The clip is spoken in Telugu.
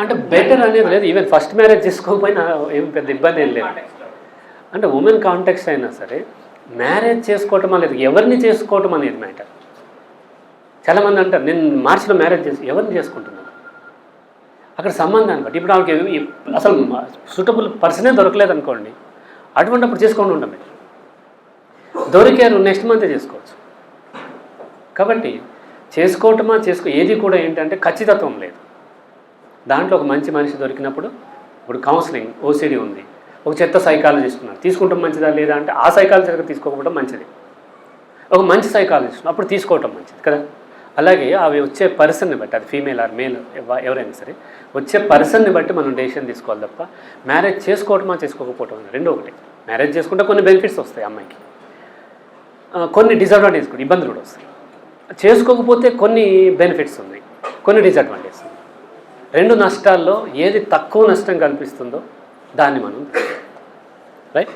అంటే బెటర్ అనేది లేదు. ఈవెన్ ఫస్ట్ మ్యారేజ్ చేసుకోకపోయినా ఏం పెద్ద ఇబ్బంది ఏం లేదు. అంటే ఉమెన్ కాంటెక్స్ట్ అయినా సరే మ్యారేజ్ చేసుకోవటం అనేది ఎవరిని చేసుకోవటం అనేది మ్యాటర్ చాలామంది అంటారు నేను మార్చిలో మ్యారేజ్ చేసి ఎవరిని చేసుకుంటున్నాను? అక్కడ సంబంధాన్ని బట్టి. ఇప్పుడు ఆమెకి అసలు సూటబుల్ పర్సనే దొరకలేదు అనుకోండి. అటువంటిప్పుడు చేసుకోండి ఉంటాం మీరు దొరికారు నెక్స్ట్ మంతే చేసుకోవచ్చు. కాబట్టి చేసుకోవటమా చేసుకో ఏది కూడా ఏంటంటే ఖచ్చితత్వం లేదు. దాంట్లో ఒక మంచి మనిషి దొరికినప్పుడు ఇప్పుడు కౌన్సిలింగ్ ఓసిడి ఉంది. ఒక చెత్త సైకాలజిస్ట్ ఉన్నారు తీసుకుంటాం మంచిదా లేదా అంటే ఆ సైకాలజిస్ట్ తీసుకోకపోవడం మంచిది. ఒక మంచి సైకాలజిస్ట్ అప్పుడు తీసుకోవటం మంచిది కదా. అలాగే అవి వచ్చే పర్సన్ని బట్టి అది ఫీమేల్ ఆర్ మేల్ ఎవరైనా సరే వచ్చే పర్సన్ని బట్టి మనం డెసిషన్ తీసుకోవాలి తప్ప మ్యారేజ్ చేసుకోవటమా చేసుకోకపోవటం రెండు ఒకటి. మ్యారేజ్ చేసుకుంటే కొన్ని బెనిఫిట్స్ వస్తాయి అమ్మాయికి. కొన్ని డిసడ్వాంటేజ్ కూడా ఇబ్బందులు కూడా వస్తాయి. చేసుకోకపోతే కొన్ని బెనిఫిట్స్ ఉన్నాయి కొన్ని డిసడ్వాంటేజ్ రెండు నష్టాల్లో ఏది తక్కువ నష్టం కల్పిస్తుందో దాన్ని మనం రైట్